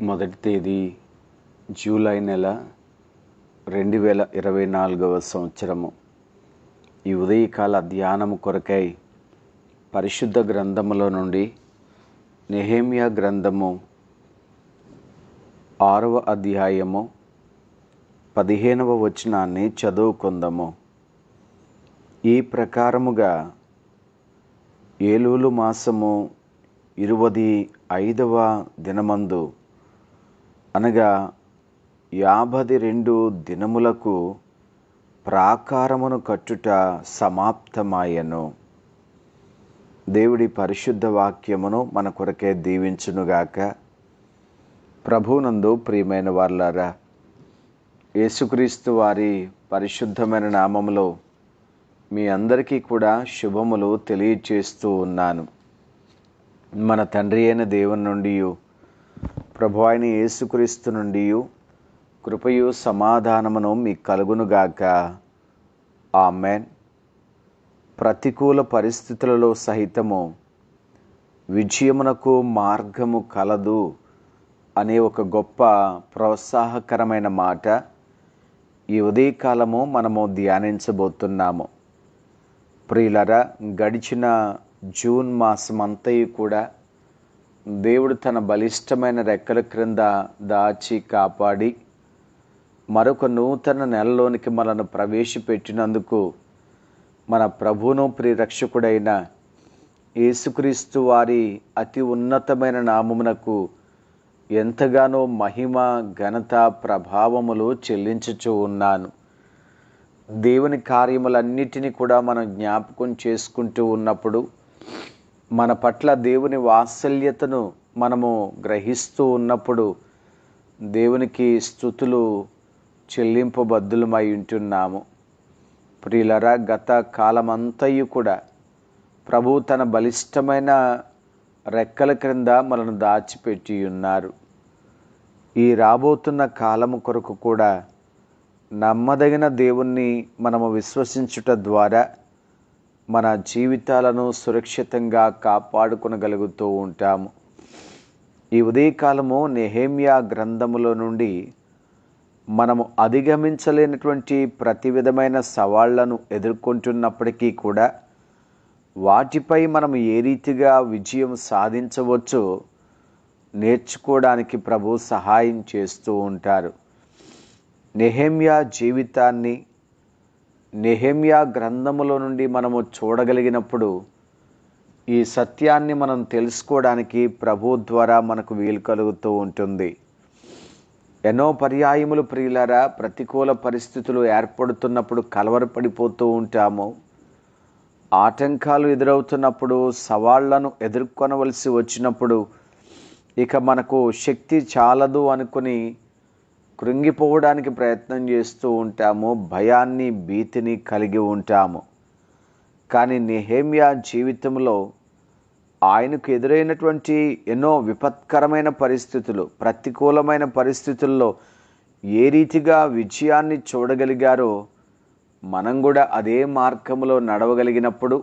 మొదటి తేదీ జూలై నెల రెండు వేల ఇరవై నాలుగవ సంవత్సరము. ఈ ఉదయకాల ధ్యానము కొరకై పరిశుద్ధ గ్రంథములో నుండి నెహేమియా గ్రంథము ఆరవ అధ్యాయము పదిహేనవ వచనాన్ని చదువుకుందాము. ఈ ప్రకారముగా ఏలూలు మాసము ఇరువది ఐదవ దినమందు అనగా యాభై రెండు దినములకు ప్రాకారమును కట్టుట సమాప్తమాయను. దేవుడి పరిశుద్ధ వాక్యమును మన కొరకే దీవించునుగాక. ప్రభునందు ప్రియమైన వార్లారా యేసుక్రీస్తు వారి పరిశుద్ధమైన నామములో మీ అందరికీ కూడా శుభములు తెలియచేస్తూ ఉన్నాను. మన తండ్రి అయిన దేవుని నుండి ప్రభు అయిన యేసుక్రీస్తు నుండి కృపయు సమాధానమును మీకు కలుగునుగాక ఆమెన్. ప్రతికూల పరిస్థితులలో సహితము విజయమునకు మార్గము కలదు అనే ఒక గొప్ప ప్రోత్సాహకరమైన మాట ఈ ఉదయకాలము మనము ధ్యానించబోతున్నాము. ప్రియులరా గడిచిన జూన్ మాసం అంతయు కూడా దేవుడు తన బలిష్టమైన రెక్కల క్రింద దాచి కాపాడి మరొక నూతన నెలలోనికి మనను ప్రవేశపెట్టినందుకు మన ప్రభును ప్రియరక్షకుడైన యేసుక్రీస్తు వారి అతి ఉన్నతమైన నామమునకు ఎంతగానో మహిమ ఘనత ప్రభావములు చెల్లించుచూ ఉన్నాను. దేవుని కార్యములన్నిటినీ కూడా మనం జ్ఞాపకం చేసుకుంటూ ఉన్నప్పుడు మన పట్ల దేవుని వాత్సల్యతను మనము గ్రహిస్తూ ఉన్నప్పుడు దేవునికి స్థుతులు చెల్లింపబద్దులమై ఉంటున్నాము. ప్రియులరా గత కాలమంతయు కూడా ప్రభు తన బలిష్టమైన రెక్కల క్రింద మనను దాచిపెట్టి ఉన్నారు. ఈ రాబోతున్న కాలము కొరకు కూడా నమ్మదగిన దేవుణ్ణి మనము విశ్వసించుట ద్వారా మన జీవితాలను సురక్షితంగా కాపాడుకునగలుగుతూ ఉంటాము. ఈ ఉదయకాలము నెహేమియా గ్రంథములో నుండి మనము అధిగమించలేనటువంటి ప్రతి విధమైన సవాళ్ళను ఎదుర్కొంటున్నప్పటికీ కూడా వాటిపై మనం ఏ రీతిగా విజయం సాధించవచ్చో నేర్చుకోవడానికి ప్రభు సహాయం చేస్తూ ఉంటారు. నెహేమియా జీవితాన్ని నెహెమియా గ్రంథములో నుండి మనము చూడగలిగినప్పుడు ఈ సత్యాన్ని మనం తెలుసుకోవడానికి ప్రభు ద్వారా మనకు వీలు కలుగుతూ ఉంటుంది. ఎన్నో పర్యాయములు ప్రియులరా ప్రతికూల పరిస్థితులు ఏర్పడుతున్నప్పుడు కలవరపడిపోతూ ఉంటాము. ఆటంకాలు ఎదురవుతున్నప్పుడు సవాళ్ళను ఎదుర్కొనవలసి వచ్చినప్పుడు ఇక మనకు శక్తి చాలదు అనుకుని కృంగిపోవడానికి ప్రయత్నం చేస్తూ ఉంటాము భయాన్ని భీతిని కలిగి ఉంటాము. కానీ నెహేమియా జీవితంలో ఆయనకు ఎదురైనటువంటి ఎన్నో విపత్కరమైన పరిస్థితులు ప్రతికూలమైన పరిస్థితుల్లో ఏ రీతిగా విజయాన్ని చూడగలిగారో మనం కూడా అదే మార్గంలో నడవగలిగినప్పుడు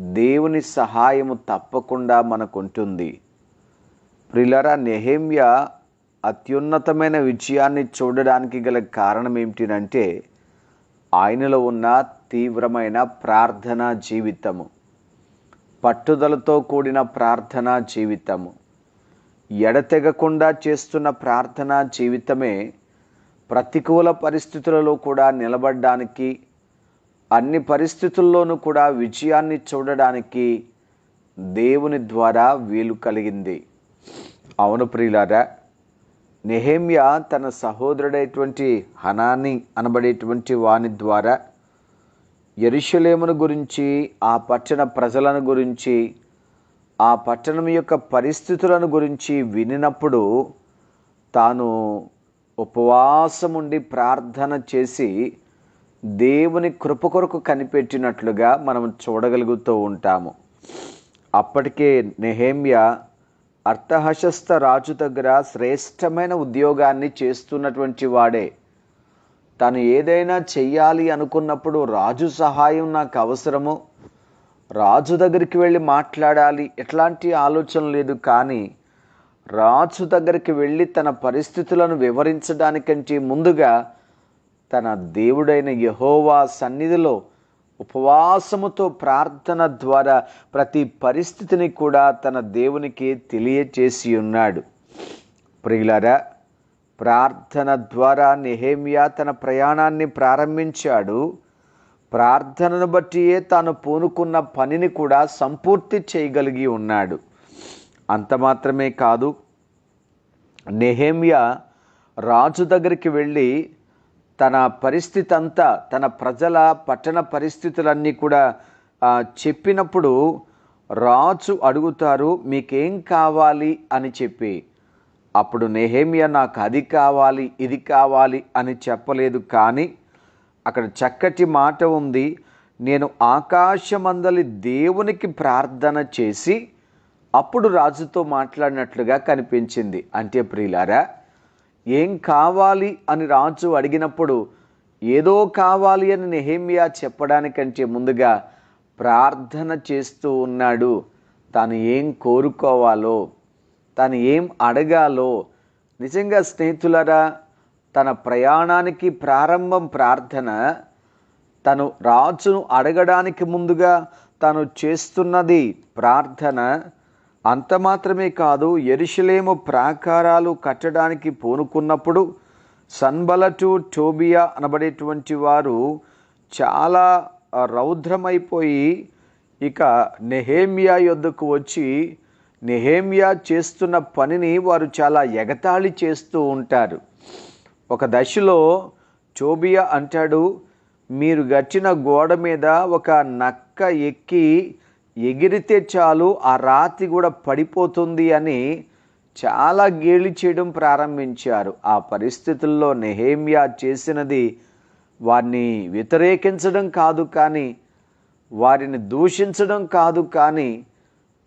దేవుని సహాయము తప్పకుండా మనకుంటుంది. ప్రిలరా నెహేమ్య అత్యున్నతమైన విజయాన్ని చూడడానికి గల కారణం ఏమిటినంటే ఆయనలో ఉన్న తీవ్రమైన ప్రార్థనా జీవితము. పట్టుదలతో కూడిన ప్రార్థనా జీవితము. ఎడతెగకుండా చేస్తున్న ప్రార్థనా జీవితమే ప్రతికూల పరిస్థితులలో కూడా నిలబడడానికి అన్ని పరిస్థితుల్లోనూ కూడా విజయాన్ని చూడడానికి దేవుని ద్వారా వీలు కలిగింది. అవును ప్రియులారా నెహేమియా తన సహోదరుడైనటువంటి హనాని అనబడేటువంటి వాని ద్వారా ఎరుషలేమును గురించి ఆ పట్టణ ప్రజలను గురించి ఆ పట్టణం యొక్క పరిస్థితులను గురించి వినినప్పుడు తాను ఉపవాసం ఉండి ప్రార్థన చేసి దేవుని కృప కొరకు కనిపెట్టినట్లుగా మనం చూడగలుగుతూ ఉంటాము. అప్పటికే నెహేమియా అర్థహశస్త రాజు దగ్గర శ్రేష్టమైన ఉద్యోగాన్ని చేస్తున్నటువంటి వాడే. తను ఏదైనా చెయ్యాలి అనుకున్నప్పుడు రాజు సహాయం నాకు అవసరము. రాజు దగ్గరికి వెళ్ళి మాట్లాడాలి ఎట్లాంటి ఆలోచన లేదు కానీ రాజు దగ్గరికి వెళ్ళి తన పరిస్థితులను వివరించడానికంటే ముందుగా తన దేవుడైన యహోవా సన్నిధిలో ఉపవాసముతో ప్రార్థన ద్వారా ప్రతి పరిస్థితిని కూడా తన దేవునికి తెలియచేసి ఉన్నాడు. ప్రియులరా ప్రార్థన ద్వారా నెహేమియా తన ప్రయాణాన్ని ప్రారంభించాడు. ప్రార్థనను బట్టియే తాను పూనుకున్న పనిని కూడా సంపూర్తి చేయగలిగి ఉన్నాడు. అంత మాత్రమే కాదు నెహేమియా రాజు దగ్గరికి వెళ్ళి తన పరిస్థితి అంతా తన ప్రజల పట్టణ పరిస్థితులన్నీ కూడా చెప్పినప్పుడు రాజు అడుగుతారు మీకేం కావాలి? అని చెప్పి. అప్పుడు నెహేమియా నాకు అది కావాలి ఇది కావాలి అని చెప్పలేదు కానీ అక్కడ చక్కటి మాట ఉంది. నేను ఆకాశమందలి దేవునికి ప్రార్థన చేసి అప్పుడు రాజుతో మాట్లాడినట్లుగా కనిపించింది. అంటే ప్రియులారా ఏం కావాలి అని రాజు అడిగినప్పుడు ఏదో కావాలి అని నెహేమియా చెప్పడానికంటే ముందుగా ప్రార్థన చేస్తూ ఉన్నాడు. తాను ఏం కోరుకోవాలో తాను ఏం అడగాలో నిజంగా స్నేహితులరా తన ప్రయాణానికి ప్రారంభం ప్రార్థన తను రాజును అడగడానికి ముందుగా తను చేస్తున్నది ప్రార్థన అంత మాత్రమే కాదు ఎరుషలేము ప్రాకారాలు కట్టడానికి పూనుకున్నప్పుడు సన్బలటు టోబియా అనబడేటువంటి వారు చాలా రౌద్రమైపోయి ఇక నెహేమియా యొద్దకు వచ్చి నెహేమియా చేస్తున్న పనిని వారు చాలా ఎగతాళి చేస్తూ ఉంటారు. ఒక దశలో చోబియా అంటాడు మీరు గట్టిన గోడ మీద ఒక నక్క ఎక్కి ఎగిరితే చాలు ఆ రాతి కూడా పడిపోతుంది అని చాలా గేలి చేయడం ప్రారంభించారు. ఆ పరిస్థితుల్లో నెహేమియా చేసినది వారిని వ్యతిరేకించడం కాదు కానీ వారిని దూషించడం కాదు కానీ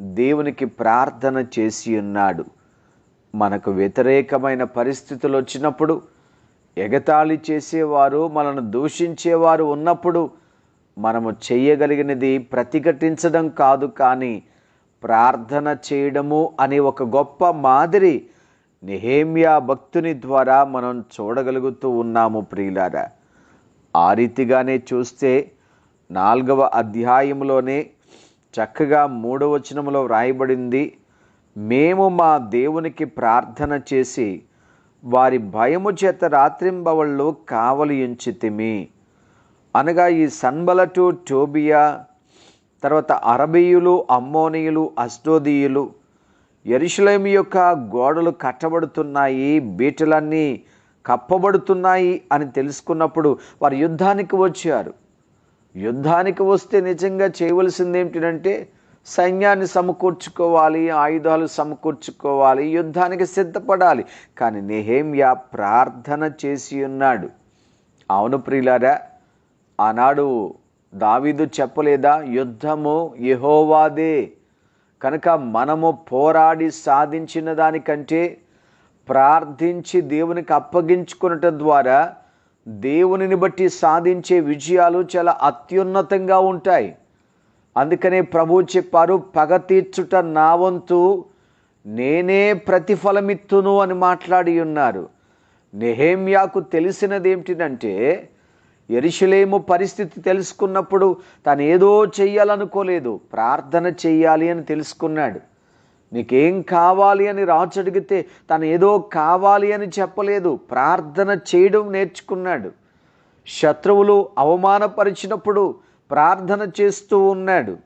దేవునికి ప్రార్థన చేసి ఉన్నాడు. మనకు వ్యతిరేకమైన పరిస్థితులు వచ్చినప్పుడు ఎగతాళి చేసేవారు మనను దూషించేవారు ఉన్నప్పుడు మనము చేయగలిగినది ప్రతిఘటించడం కాదు కానీ ప్రార్థన చేయడము అనే ఒక గొప్ప మాదిరి నిహేమ్యా భక్తుని ద్వారా మనం చూడగలుగుతూ ఉన్నాము ప్రియులారా. ఆ రీతిగానే చూస్తే నాలుగవ అధ్యాయంలోనే చక్కగా మూడవచనంలో వ్రాయబడింది మేము మా దేవునికి ప్రార్థన చేసి వారి భయము చేత రాత్రింబవళ్ళు కావలి ఎంచితిమి. అనగా ఈ సన్బలటు టోబియా తర్వాత అరబీయులు అమ్మోనియులు అస్టోదీయులు ఎరుషులేం యొక్క గోడలు కట్టబడుతున్నాయి బీటలన్నీ కప్పబడుతున్నాయి అని తెలుసుకున్నప్పుడు వారు యుద్ధానికి వచ్చారు. యుద్ధానికి వస్తే నిజంగా చేయవలసింది ఏమిటంటే సైన్యాన్ని సమకూర్చుకోవాలి ఆయుధాలు సమకూర్చుకోవాలి యుద్ధానికి సిద్ధపడాలి. కానీ నెహేమియా ప్రార్థన చేసి ఉన్నాడు. అవును ప్రియులారా ఆనాడు దావీదు చెప్పలేదా? యుద్ధము యహోవాదే. కనుక మనము పోరాడి సాధించిన దానికంటే ప్రార్థించి దేవునికి అప్పగించుకునటం ద్వారా దేవునిని బట్టి సాధించే విజయాలు చాలా అత్యున్నతంగా ఉంటాయి. అందుకనే ప్రభు చెప్పారు పగ తీర్చుట నా వంతు నేనే ప్రతిఫలమిత్తును అని మాట్లాడి ఉన్నారు. నెహేమ్యాకు తెలిసినది ఏమిటిదంటే ఎరుషులేము పరిస్థితి తెలుసుకున్నప్పుడు తను ఏదో చెయ్యాలనుకోలేదు. ప్రార్థన చెయ్యాలి అని తెలుసుకున్నాడు. నీకేం కావాలి అని రాజు అడిగితే తను ఏదో కావాలి అని చెప్పలేదు. ప్రార్థన చేయడం నేర్చుకున్నాడు. శత్రువులు అవమానపరిచినప్పుడు ప్రార్థన చేస్తూ ఉన్నాడు.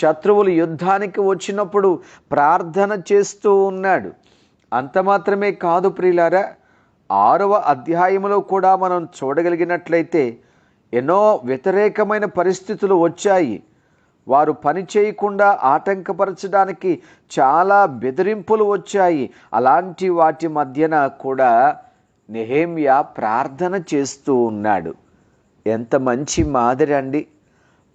శత్రువులు యుద్ధానికి వచ్చినప్పుడు ప్రార్థన చేస్తూ ఉన్నాడు. అంత మాత్రమే కాదు ప్రియులారా ఆరవ అధ్యాయంలో కూడా మనం చూడగలిగినట్లయితే ఎన్నో వ్యతిరేకమైన పరిస్థితులు వచ్చాయి. వారు పని చేయకుండా ఆటంకపరచడానికి చాలా బెదిరింపులు వచ్చాయి. అలాంటి వాటి మధ్యన కూడా నెహేమియా ప్రార్థన చేస్తూ ఉన్నాడు. ఎంత మంచి మాదిరి అండి.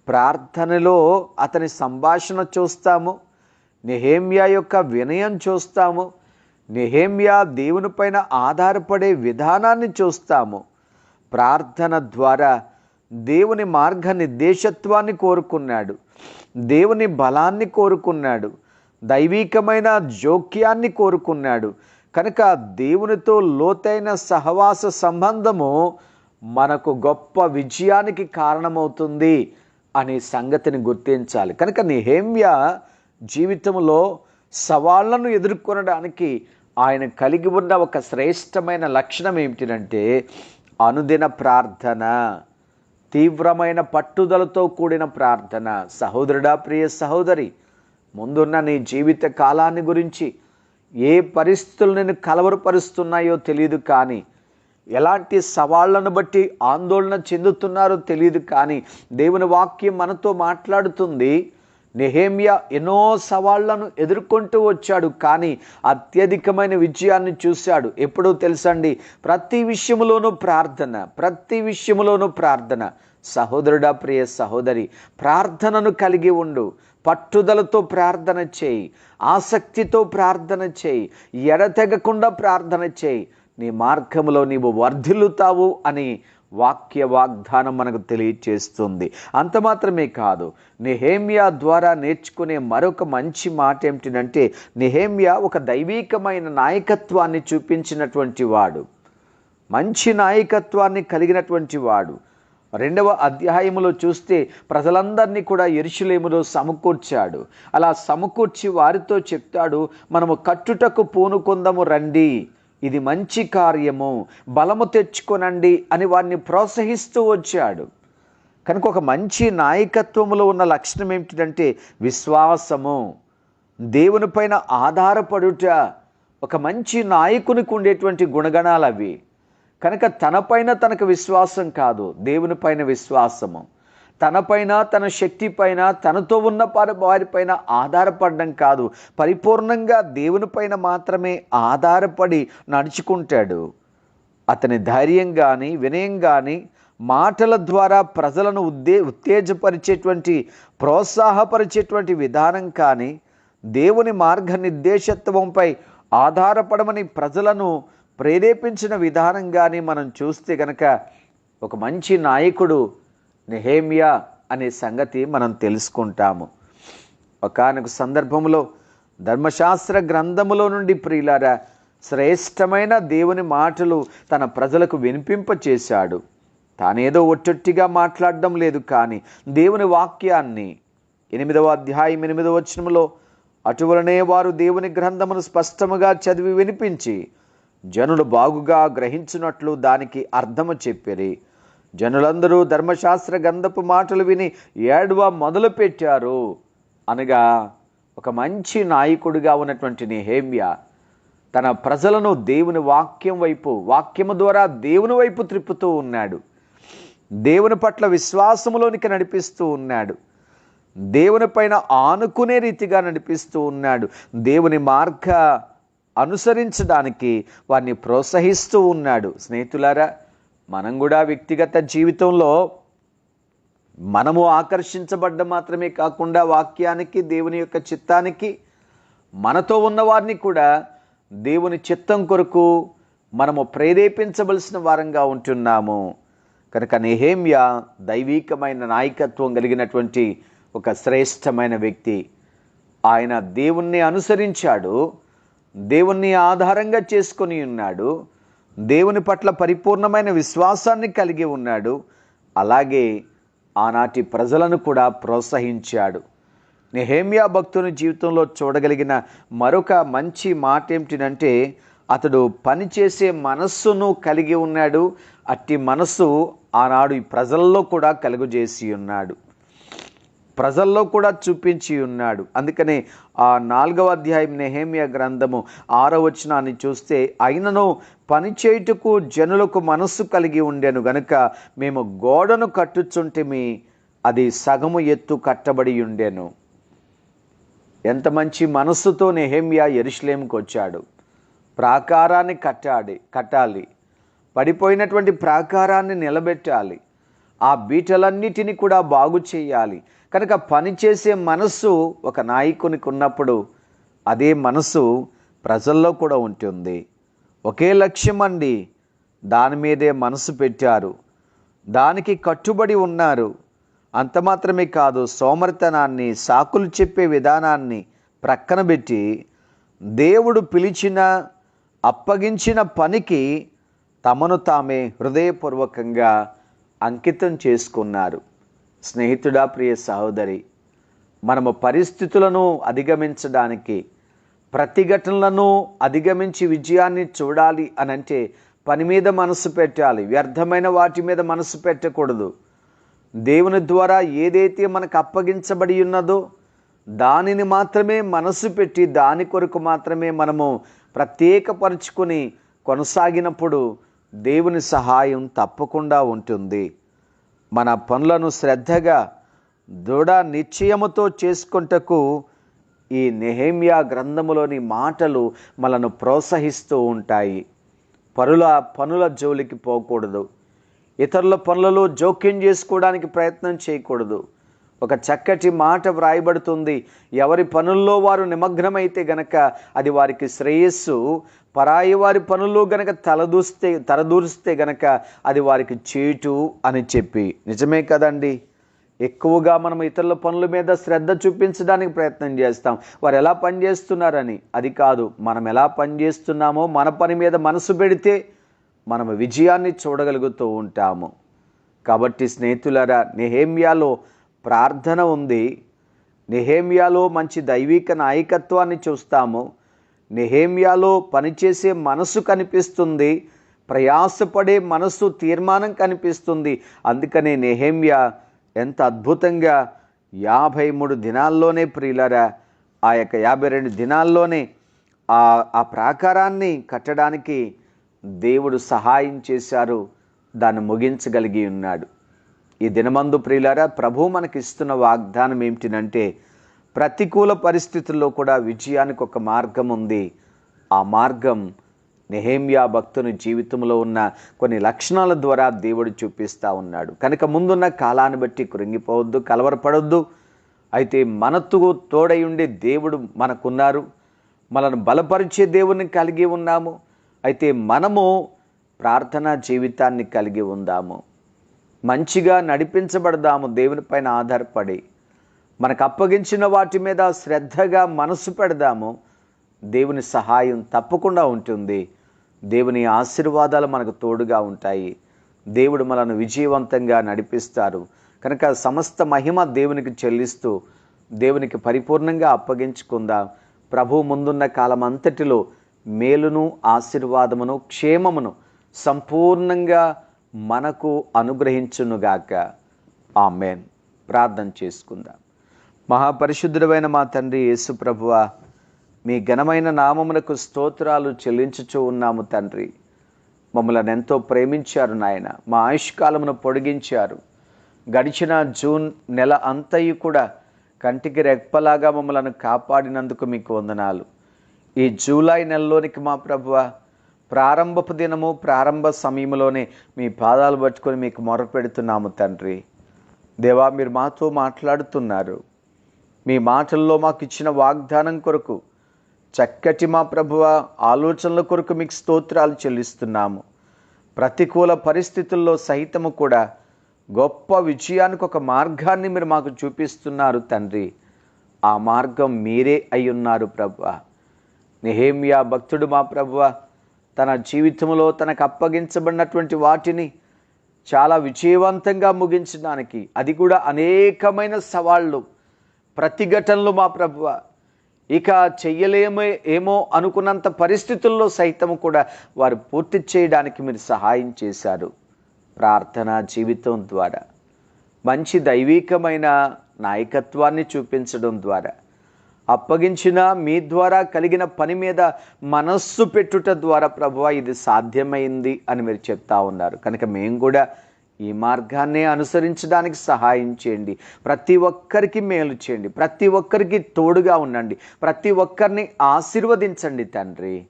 ప్రార్థనలో అతని సంభాషణ చూస్తాము. నెహేమియా యొక్క వినయం చూస్తాము. నెహేమియా దేవునిపైన ఆధారపడే విధానాన్ని చూస్తాము. ప్రార్థన ద్వారా దేవుని మార్గ నిర్దేశత్వాన్ని కోరుకున్నాడు. దేవుని బలాన్ని కోరుకున్నాడు. దైవీకమైన జోక్యాన్ని కోరుకున్నాడు. కనుక దేవునితో లోతైన సహవాస సంబంధము మనకు గొప్ప విజయానికి కారణమవుతుంది అనే సంగతిని గుర్తించాలి. కనుక నిహేమ్య జీవితంలో సవాళ్ళను ఎదుర్కొనడానికి ఆయన కలిగి ఉన్న ఒక శ్రేష్టమైన లక్షణం ఏమిటంటే అనుదిన ప్రార్థన తీవ్రమైన పట్టుదలతో కూడిన ప్రార్థన. సహోదరుడా ప్రియ సహోదరి ముందున్న నీ జీవిత కాలాన్ని గురించి ఏ పరిస్థితులు నేను కలవరపరుస్తున్నాయో తెలియదు కానీ ఎలాంటి సవాళ్ళను బట్టి ఆందోళన చెందుతున్నారో తెలియదు కానీ దేవుని వాక్యం మనతో మాట్లాడుతుంది. నెహేమియా ఎన్నో సవాళ్ళను ఎదుర్కొంటూ వచ్చాడు కానీ అత్యధికమైన విజయాన్ని చూశాడు. ఎప్పుడో తెలుసండి? ప్రతి విషయంలోనూ ప్రార్థన ప్రతి విషయంలోనూ ప్రార్థన. సహోదరుడా ప్రియ సహోదరి ప్రార్థనను కలిగి ఉండు. పట్టుదలతో ప్రార్థన చేయి ఆసక్తితో ప్రార్థన చేయి ఎడతెగకుండా ప్రార్థన చేయి. నీ మార్గంలో నీవు వర్ధిల్లుతావు అని వాక్య వాగ్దానం మనకు తెలియచేస్తుంది. అంత మాత్రమే కాదు నెహేమియా ద్వారా నేర్చుకునే మరొక మంచి మాట ఏమిటంటే నెహేమియా ఒక దైవీకమైన నాయకత్వాన్ని చూపించినటువంటి వాడు. మంచి నాయకత్వాన్ని కలిగినటువంటి వాడు. రెండవ అధ్యాయములో చూస్తే ప్రజలందరినీ కూడా ఎరుషులేములో సమకూర్చాడు. అలా సమకూర్చి వారితో చెప్తాడు మనము కట్టుటకు పూనుకుందము రండి. ఇది మంచి కార్యము. బలము తెచ్చుకొనండి అని వారిని ప్రోత్సహిస్తూ వచ్చాడు. కనుక ఒక మంచి నాయకత్వములో ఉన్న లక్షణం ఏమిటంటే విశ్వాసము. దేవునిపైన ఆధారపడుట ఒక మంచి నాయకునికి ఉండేటువంటి గుణగణాలు అవి కనుక తనపైన తనకు విశ్వాసం కాదు దేవునిపైన విశ్వాసము. తనపైన తన శక్తి పైన తనతో ఉన్న వారి వారిపైన ఆధారపడడం కాదు. పరిపూర్ణంగా దేవునిపైన మాత్రమే ఆధారపడి నడుచుకుంటాడు. అతని ధైర్యం కానీ వినయం కానీ మాటల ద్వారా ప్రజలను ఉద్దే ఉత్తేజపరిచేటువంటి ప్రోత్సాహపరిచేటువంటి విధానం కానీ దేవుని మార్గ నిర్దేశత్వంపై ఆధారపడమని ప్రజలను ప్రేరేపించిన విధానం కానీ మనం చూస్తే కనుక ఒక మంచి నాయకుడు నెహేమియా అనే సంగతి మనం తెలుసుకుంటాము. ఒకనొక సందర్భంలో ధర్మశాస్త్ర గ్రంథములో నుండి ప్రియులారా శ్రేష్టమైన దేవుని మాటలు తన ప్రజలకు వినిపింపచేశాడు. తానేదో ఒట్టొట్టిగా మాట్లాడడం లేదు కానీ దేవుని వాక్యాన్ని ఎనిమిదవ అధ్యాయం ఎనిమిదవ వచనంలో అటువలనే వారు దేవుని గ్రంథమును స్పష్టముగా చదివి వినిపించి జనులు బాగుగా గ్రహించినట్లు దానికి అర్థము చెప్పిరి. జనులందరూ ధర్మశాస్త్ర గంధపు మాటలు విని ఏడవ మొదలుపెట్టారు. అనగా ఒక మంచి నాయకుడిగా ఉన్నటువంటి నెహేమ్య తన ప్రజలను దేవుని వాక్యం వైపు వాక్యము ద్వారా దేవుని వైపు త్రిప్పుతూ ఉన్నాడు. దేవుని పట్ల విశ్వాసములోనికి నడిపిస్తూ ఉన్నాడు. దేవుని పైన ఆనుకునే రీతిగా నడిపిస్తూ ఉన్నాడు. దేవుని మార్గ అనుసరించడానికి వారిని ప్రోత్సహిస్తూ ఉన్నాడు. స్నేహితులారా మనం కూడా వ్యక్తిగత జీవితంలో మనము ఆకర్షించబడ్డ మాత్రమే కాకుండా వాక్యానికి దేవుని యొక్క చిత్తానికి మనతో ఉన్న వారిని కూడా దేవుని చిత్తం కొరకు మనము ప్రేరేపించవలసిన వారంగా ఉంటున్నాము. కనుక నెహేమ్య దైవీకమైన నాయకత్వం కలిగినటువంటి ఒక శ్రేష్టమైన వ్యక్తి. ఆయన దేవుణ్ణి అనుసరించాడు దేవుణ్ణి ఆధారంగా చేసుకొని ఉన్నాడు దేవుని పట్ల పరిపూర్ణమైన విశ్వాసాన్ని కలిగి ఉన్నాడు. అలాగే ఆనాటి ప్రజలను కూడా ప్రోత్సహించాడు. నెహేమియా భక్తుని జీవితంలో చూడగలిగిన మరొక మంచి మాట ఏమిటంటే అతడు పనిచేసే మనస్సును కలిగి ఉన్నాడు. అట్టి మనస్సు ఆనాడు ఈ ప్రజల్లో కూడా కలుగజేసి ఉన్నాడు. ప్రజల్లో కూడా చూపించి ఉన్నాడు. అందుకనే ఆ నాలుగవ అధ్యాయం నెహేమియా గ్రంథము ఆరో వచనాన్ని చూస్తే అయినను పనిచేయుటకు జనులకు మనస్సు కలిగి ఉండెను గనుక మేము గోడను కట్టుచుంటిమి అది సగము ఎత్తు కట్టబడి ఉండెను. ఎంత మంచి మనస్సుతో నెహేమియా ఎరుషులేంకి వచ్చాడు. ప్రాకారాన్ని కట్టాలి కట్టాలి. పడిపోయినటువంటి ప్రాకారాన్ని నిలబెట్టాలి. ఆ బీటలన్నిటిని కూడా బాగు చేయాలి. కనుక పనిచేసే మనస్సు ఒక నాయకునికి ఉన్నప్పుడు అదే మనసు ప్రజల్లో కూడా ఉంటుంది. ఒకే లక్ష్యం అండి దాని మీదే మనసు పెట్టారు. దానికి కట్టుబడి ఉన్నారు. అంత మాత్రమే కాదు సోమరితనాన్ని సాకులు చెప్పే విధానాన్ని ప్రక్కన పెట్టి దేవుడు పిలిచిన అప్పగించిన పనికి తమను తామే హృదయపూర్వకంగా అంకితం చేసుకున్నారు. స్నేహితుడా ప్రియ సహోదరి మనము పరిస్థితులను అధిగమించడానికి ప్రతిఘటనలను అధిగమించి విజయాన్ని చూడాలి అని అంటే పని మీద మనసు పెట్టాలి వ్యర్థమైన వాటి మీద మనసు పెట్టకూడదు. దేవుని ద్వారా ఏదైతే మనకు అప్పగించబడి ఉన్నదో దానిని మాత్రమే మనసు పెట్టి దాని కొరకు మాత్రమే మనము ప్రత్యేకపరుచుకొని కొనసాగినప్పుడు దేవుని సహాయం తప్పకుండా ఉంటుంది. మన పనులను శ్రద్ధగా దృఢ నిశ్చయముతో చేసుకుంటకు ఈ నెహేమియా గ్రంథములోని మాటలు మనను ప్రోత్సహిస్తూ ఉంటాయి. పరుల పనుల జోలికి పోకూడదు. ఇతరుల పనులలో జోక్యం చేసుకోవడానికి ప్రయత్నం చేయకూడదు. ఒక చక్కటి మాట వ్రాయబడుతుంది. ఎవరి పనుల్లో వారు నిమగ్నమైతే గనక అది వారికి శ్రేయస్సు. పరాయి వారి పనుల్లో గనక తలదూస్తే తలదూరిస్తే గనక అది వారికి చేటు అని చెప్పి. నిజమే కదండి? ఎక్కువగా మనం ఇతరుల పనుల మీద శ్రద్ధ చూపించడానికి ప్రయత్నం చేస్తాం. వారు ఎలా పనిచేస్తున్నారని అది కాదు మనం ఎలా పనిచేస్తున్నామో మన పని మీద మనసు పెడితే మనం విజయాన్ని చూడగలుగుతూ ఉంటాము. కాబట్టి స్నేహితులరా నెహేమ్యాలో ప్రార్థన ఉంది. నెహేమియాలో మంచి దైవిక నాయకత్వాన్ని చూస్తాము. నెహేమియాలో పనిచేసే మనసు కనిపిస్తుంది. ప్రయాసపడే మనసు తీర్మానం కనిపిస్తుంది. అందుకనే నెహేమియా ఎంత అద్భుతంగా యాభై మూడు దినాల్లోనే ప్రియులరా ఆ యొక్క యాభై రెండు దినాల్లోనే ఆ ఆ ప్రాకారాన్ని కట్టడానికి దేవుడు సహాయం చేశారు. దాన్ని ముగించగలిగి ఉన్నాడు. ఈ దినమందు ప్రియులారా ప్రభు మనకి ఇస్తున్న వాగ్దానం ఏమిటినంటే ప్రతికూల పరిస్థితుల్లో కూడా విజయానికి ఒక మార్గం ఉంది ఆ మార్గం నెహేమియా భక్తుని జీవితంలో ఉన్న కొన్ని లక్షణాల ద్వారా దేవుడు చూపిస్తూ ఉన్నాడు. కనుక ముందున్న కాలాన్ని బట్టి కృంగిపోవద్దు కలవరపడొద్దు. అయితే మనతో తోడై ఉండే దేవుడు మనకున్నారు. మనను బలపరిచే దేవుని కలిగి ఉన్నాము. అయితే మనము ప్రార్థనా జీవితాన్ని కలిగి ఉందాము. మంచిగా నడిపించబడదాము దేవుని పైన ఆధారపడి. మనకు అప్పగించిన వాటి మీద శ్రద్ధగా మనసు పెడదాము. దేవుని సహాయం తప్పకుండా ఉంటుంది. దేవుని ఆశీర్వాదాలు మనకు తోడుగా ఉంటాయి. దేవుడు మనను విజయవంతంగా నడిపిస్తారు. కనుక సమస్త మహిమ దేవునికి చెల్లిస్తూ దేవునికి పరిపూర్ణంగా అప్పగించుకుందాం. ప్రభు ముందున్న కాలం అంతటిలో మేలును ఆశీర్వాదమును క్షేమమును సంపూర్ణంగా మనకు అనుగ్రహించునుగాక. ఆమెన్. ప్రార్థన చేసుకుందాం. మహాపరిశుద్ధుడమైన మా తండ్రి యేసు ప్రభువ మీ ఘనమైన నామమునకు స్తోత్రాలు చెల్లించుచూ ఉన్నాము తండ్రి. మమ్మల్ని ఎంతో ప్రేమించారు నాయన మా ఆయుష్కాలమును పొడిగించారు. గడిచిన జూన్ నెల అంతయు కూడా కంటికి రెప్పలాగా మమ్మలను కాపాడినందుకు మీకు వందనాలు. ఈ జూలై నెలలోనికి మా ప్రభువ ప్రారంభపు దినము ప్రారంభ సమయంలోనే మీ పాదాలు పట్టుకొని మీకు మొరపెడుతున్నాము తండ్రి. దేవా మీరు మాతో మాట్లాడుతున్నారు. మీ మాటల్లో మాకు ఇచ్చిన వాగ్దానం కొరకు చక్కటి మా ప్రభువ ఆలోచనల కొరకు మీకు స్తోత్రాలు చెల్లిస్తున్నాము. ప్రతికూల పరిస్థితుల్లో సహితము కూడా గొప్ప విజయానికి ఒక మార్గాన్ని మీరు మాకు చూపిస్తున్నారు తండ్రి. ఆ మార్గం మీరే అయి ఉన్నారు ప్రభువ. నెహేమియా భక్తుడు మా ప్రభువ తన జీవితంలో తనకు అప్పగించబడినటువంటి వాటిని చాలా విజయవంతంగా ముగించడానికి. అది కూడా అనేకమైన సవాళ్ళు ప్రతిఘటనలు మా ప్రభువ. ఇక చెయ్యలేమో ఏమో అనుకున్నంత పరిస్థితుల్లో సైతం కూడా వారు పూర్తి చేయడానికి మీరు సహాయం చేశారు. ప్రార్థన జీవితం ద్వారా మంచి దైవీకమైన నాయకత్వాన్ని చూపించడం ద్వారా. అప్పగించిన మీ ద్వారా కలిగిన పని మీద మనస్సు పెట్టుట ద్వారా ప్రభువ ఇది సాధ్యమైంది అని మీరు చెప్తా ఉన్నారు. కనుక మేము కూడా ఈ మార్గాన్నే అనుసరించడానికి సహాయం చేయండి. ప్రతి ఒక్కరికి మేలు చేయండి. ప్రతి ఒక్కరికి తోడుగా ఉండండి. ప్రతి ఒక్కరిని ఆశీర్వదించండి తండ్రి.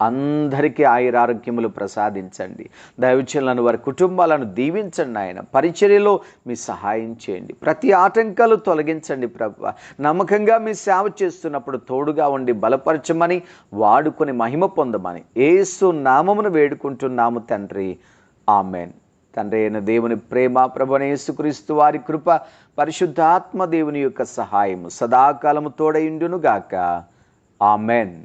అందరికీ ఆయురారోగ్యములు ప్రసాదించండి. దైవచనులను వారి కుటుంబాలను దీవించండి ఆయన. పరిచర్యలో మీ సహాయం చేయండి. ప్రతి ఆటంకాలు తొలగించండి ప్రభు. నమ్మకంగా మీ సేవ చేస్తున్నప్పుడు తోడుగా ఉండి బలపరచమని వాడుకొని మహిమ పొందమని ఏసు నామమును వేడుకుంటున్నాము తండ్రి. ఆమెన్. తండ్రి అయిన దేవుని ప్రేమ ప్రభనేసుక్రీస్తు వారి కృప పరిశుద్ధాత్మ దేవుని యొక్క సహాయము సదాకాలము తోడయుండునుగాక. ఆమెన్.